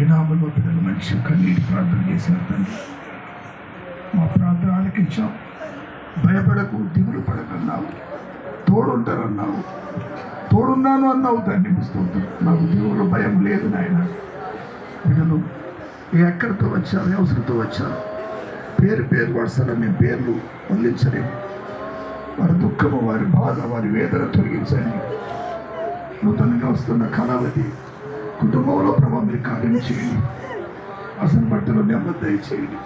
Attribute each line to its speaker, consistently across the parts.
Speaker 1: మీ నామంలో మంచి కన్నీటి ప్రార్థన చేశారు తండ్రి. మా ప్రార్థన ఆలకించాం భయపడకు దిగులు పడకన్నావు తోడుంటారన్నావు తోడున్నాను అన్నావు తండ్రి పుస్తకం నాకు దిగులు భయం లేదు నాయన. బిడ్డలు ఎక్కడితో వచ్చారు అవసరంతో వచ్చారు? పేరు పేరు వరుసలో మేము పేర్లు వదిలించలేము వారి దుఃఖము వారి బాధ వారి వేదన తొలగించండి. నూతనంగా వస్తున్న కళావతి కుటుంబంలో ప్రభావం మీరు కార్యం చేయండి అసలు బట్టలో నెమ్మది దయచేయండి.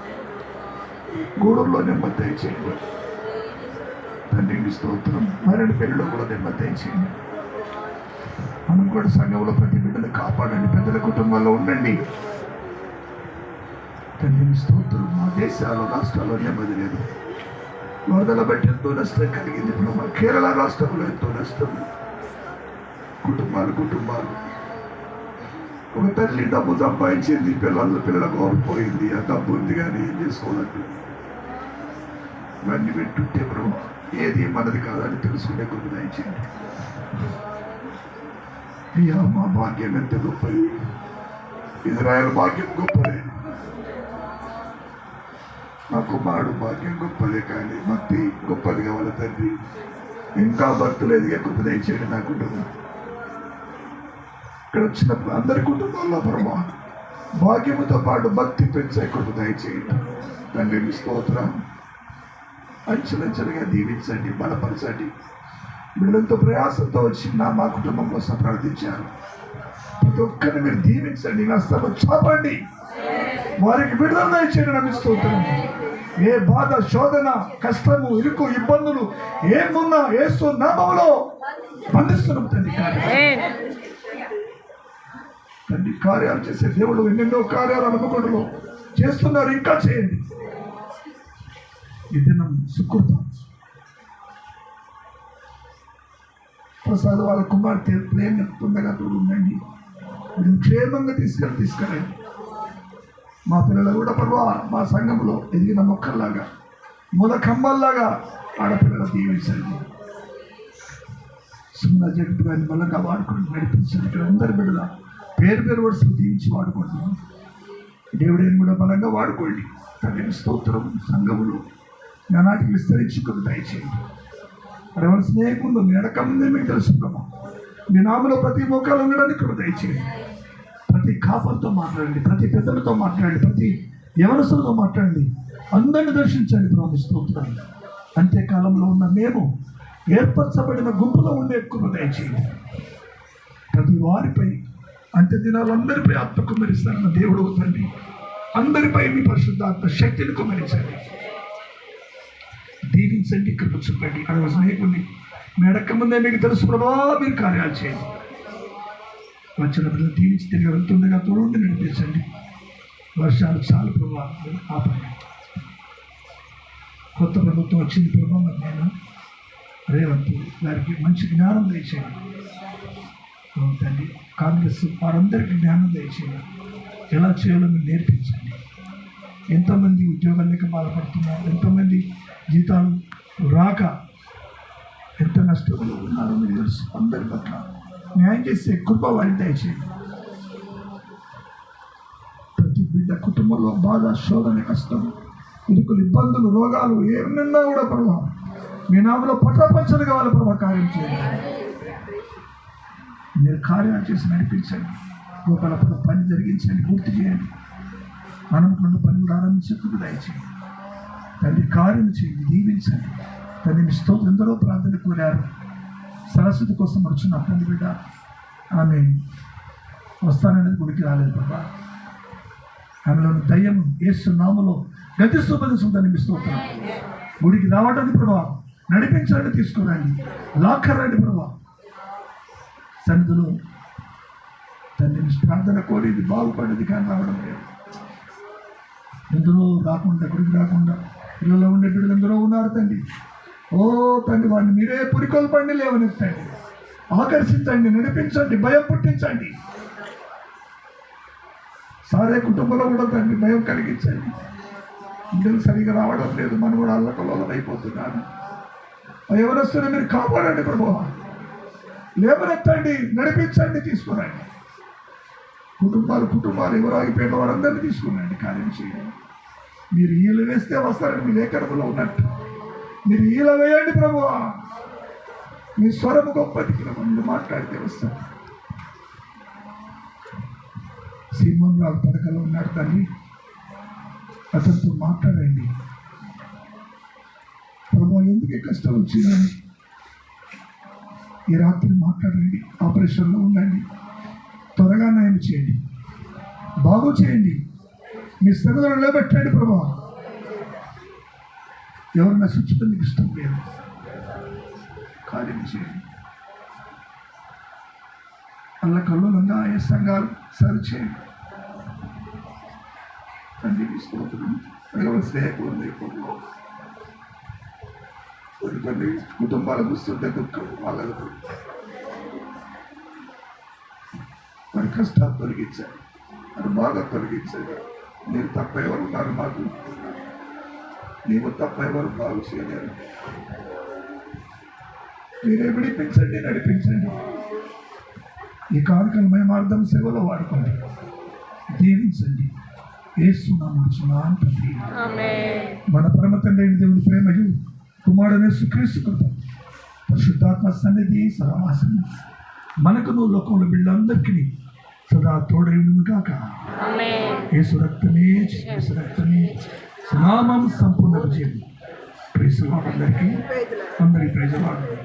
Speaker 1: గూడంలో నెమ్మది దయచేయండి. తండ్రి మీ స్తోత్రం. మరణ పెళ్ళిలో కూడా నెమ్మది దయచేయండి. మనం కూడా సంఘంలో ప్రతి బిడ్డను కాపాడండి. పెద్దల కుటుంబాల్లో ఉండండి. తండ్రి మీ స్తోత్రం. మా దేశాల్లో రాష్ట్రాల్లో నెమ్మది లేదు. వరదల బట్టి ఎంతో నష్టం కలిగింది. ఇప్పుడు మా కేరళ రాష్ట్రంలో ఎంతో నష్టం. కుటుంబాలు కుటుంబాలు. ఒక తల్లి డబ్బు సంపాదించింది పిల్లల పిల్లల కోల్పోయింది ఆ డబ్బు ఉంది కానీ ఏం చేసుకోవాలంటే ఇవన్నీ పెట్టుంటే బ్రో ఏది మనది కాదని తెలుసుకునే కొద్ది దయచేయండి అయ్యా మా భాగ్యం ఎంత గొప్పది. ఇజ్రాయల్ భాగ్యం గొప్పదే. మా కుమారుడు భాగ్యం గొప్పదే కానీ భక్తి గొప్పది కావాలి తండ్రి. ఇంకా భక్తులు ఎదిగే గొప్ప దయచేయండి నా కుటుంబం ఇక్కడ వచ్చినప్పుడు అందరి కుటుంబాల్లో పరమా భాగ్యముతో పాటు భక్తి పెంచే కృప దయచేయండి తండ్రి మీ స్తోత్రం అంచెలంచెలుగా దీవించండి బలపరచండి. వీళ్ళంతో ప్రయాసంతో వచ్చి నా మా కుటుంబం కోసం ప్రార్థించారు. ప్రతి ఒక్కరిని మీరు దీవించండి నా స్థలం చాపండి. వారికి విడుదల దయచేయండి నాకు స్తోత్రం. ఏ బాధ శోధన కష్టము ఇరుకు ఇబ్బందులు ఏమున్నా ఏసు నామంలో బంధిస్తున్నాం తండ్రి. అన్ని కార్యాలు చేసే దేవుడు ఎన్నెన్నో కార్యాలు అనుకోవడంలో చేస్తున్నారు ఇంకా చేయండి. ఈ దినం సుకృతం. ప్రసాద్ వాళ్ళ కుమార్తె ప్లేన్ తొందరగా తోడు ఉండండి వీళ్ళని క్షేమంగా తీసుకెళ్ళి తీసుకెళ్ళండి మా పిల్లలు కూడా పర్వా మా సంఘంలో ఎదిగిన మొక్కల్లాగా మూల కంబల్లాగా ఆడపిల్లలు దీవించండి. సున్నా జగత్తు గారిని బలంగా వాడుకోండి నడిపించండి. అందరి బిడ్డలా పేరు పేరు వరుసలు దీవించి వాడుకోండి. దేవుడేని కూడా బలంగా వాడుకోండి. తల్లిని స్తోత్రం సంఘములు నానాటికి విస్తరించుకుని దయచేయండి. ఎవరి స్నేహితులు మీ అడకముందే మీకు తెలుసుకున్నాము మీ నామలో ప్రతి మోకాలు ఉండడానికి కూడా దయచేయండి. ప్రతి కాపర్తో మాట్లాడండి ప్రతి పెద్దలతో మాట్లాడండి ప్రతి యవనసులతో మాట్లాడండి. అందరిని దర్శించండి ప్రభు స్తోత్రాలు అంత్యకాలంలో ఉన్న మేము ఏర్పరచబడిన గుంపులో ఉండే ఎక్కువ దయచేయండి. ప్రతి వారిపై అంత్య దినాలందరిపై ఆత్మ కుమరిస్తారన్న దేవుడు తండ్రి. అందరిపై మీ పరిశుద్ధాత్మ శక్తిని కుమరించండి దీవించండి కృప చూపండి. అక్కడ స్నేహితుడిని మేడక్క ముందే మీకు తెలుసు ప్రభా మీరు కార్యాలు చేయండి. వచ్చిన పిల్లలు దీవించి తిరిగి వెళ్తుండగా తోడుండి నడిపించండి. వర్షాలు చాలు ప్రభా ఆపండి కొత్త ప్రభుత్వం వచ్చింది ప్రభా మరి నేను రేవంత్ వారికి మంచి జ్ఞానం దయచేయండి. తండ్రి కాంగ్రెస్ వారందరికీ జ్ఞానం దయచేయాలి ఎలా చేయాలో మీరు నేర్పించండి. ఎంతోమంది ఉద్యోగాలు లేక బాధపడుతున్నారు ఎంతోమంది జీతాలు రాక ఎంత నష్టంలో ఉన్నారో మీరు తెలుసు అందరి పట్ల. న్యాయం చేసే కృప వారిని దయచేయండి. ప్రతి బిడ్డ కుటుంబంలో బాధ శోధన కష్టం ఇరుకులు ఇబ్బందులు రోగాలు ఏమన్నా కూడా ప్రభావం మీ నామలో పట్టపంచలు కావాలి ప్రభావ కార్యం చేయాలి మీరు కార్యాలు చేసి నడిపించండి. లోపల పని జరిగించండి పూర్తి చేయండి. అనుకున్న పని కూడా ఆరంభించేందుకు దయచేయండి. తండ్రి కార్యం చేయండి దీవించండి. తండ్రి మీ ఎందరో ప్రార్థన కోరారు. సరస్వతి కోసం వచ్చిన తండ్రి బిడ్డ. ఆమె వస్తాననేది గుడికి రాలేదు బాబా ఆమెలోని దయ్యం ఏసు నామలో గతి సుపదిస్తుందని మీ స్తోత్రం. గుడికి రావడానికి ప్రభావం నడిపించాలని తీసుకురండి. లాక్కరండి ప్రభావం సన్నిధిలో తండ్రి మీ ప్రార్థన కోరేది బాగుపడేది కానీ రావడం లేదు. ఎందరో రాకుండా గుడికి రాకుండా పిల్లలు ఉండే బిడ్డలు ఎందరో ఉన్నారు తండ్రి. ఓ తండ్రి వాడిని మీరే పురికొల్పండి లేవనెత్తండి. ఆకర్షించండి నడిపించండి భయం పుట్టించండి. సారే కుటుంబంలో కూడా తండ్రి భయం కలిగించండి. బిడ్డలు సరిగా రావడం లేదు మనం కూడా అల్లకలోలం అయిపోతున్నాను ఎవరొస్తున్నా మీరు కాపాడండి ప్రభు లేవనెత్తండి నడిపించండి తీసుకురండి. కుటుంబాలు కుటుంబాలు ఎవరు ఆగిపోయిన వారందరినీ తీసుకురండి కార్యం చేయండి. మీరు ఈలు వేస్తే వస్తారని మీ లేఖనములో ఉన్నట్టు. మీరు ఈల వేయండి ప్రభువా మీ స్వరము గొప్పది మీరు మాట్లాడితే వస్తారు సింహం రావు పడకలో ఉన్నాడు తల్లి. అతనితో మాట్లాడండి. ప్రభు ఎందుకే కష్టం వచ్చిందని? ఈ రాత్రి మాట్లాడండి ఆపరేషన్లో ఉండండి. త్వరగా నయం చేయండి. బాగు చేయండి. మీ స్థితిలో నిలబెట్టండి ప్రభా. ఎవరు నశించడం మీకు ఇష్టం లేదు. కార్యం చేయండి. అల్ల కల్లోలంగా ఏ సంఘాలు సరి చేయండి. స్తోత్రం అడగవలసిన లేకుండా కొన్ని కొన్ని కుటుంబాలు చూస్తుంటే దుఃఖం వాళ్ళకు మరి కష్టాలు తొలగించారు. మరి బాగా తొలగించారు. మీరు తప్ప ఎవరు ఉన్నారు మాకు. నీవు తప్ప ఎవరు బాగు చేయలేరు మీరే విడిపించండి నడిపించండి. ఈ కానుకలు మయమార్థం సేవలో వాడుకోండి. దీవించండి.
Speaker 2: ఆమేన్.
Speaker 1: మన పరమ తండ్రి దేవుని ప్రేమయు కుమారుని సుక్రీస్తు కృప. పరిశుద్ధాత్మ సన్నిధి సహవాసం మనకును లోకంలో వీళ్ళందరికీ సదా తోడైండును కాక యేసు రక్తమే యేసు రక్తమే. సంపూర్ణ విజయం ప్రేసు అందరికీ. అందరి ప్రజలు